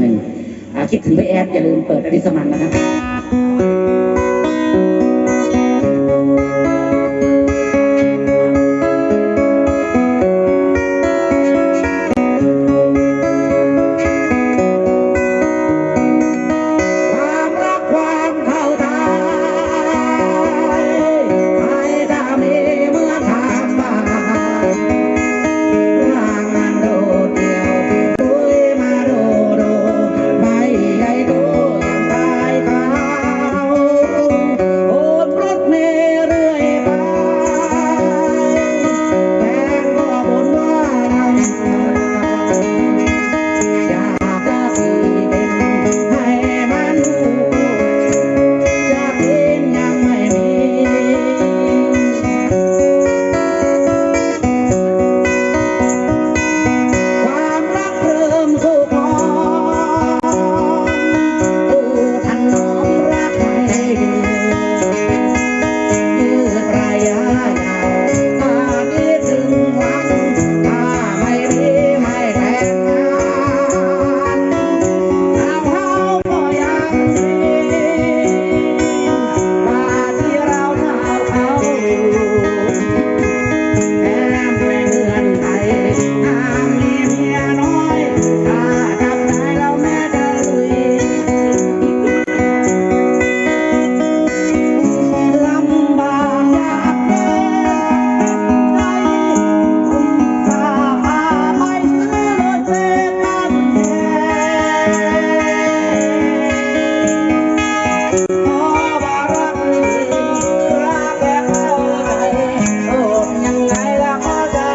หนึ่งคิดถึงพี่แอดอย่าลืมเปิดอดิสมันนะครับ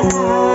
Bye.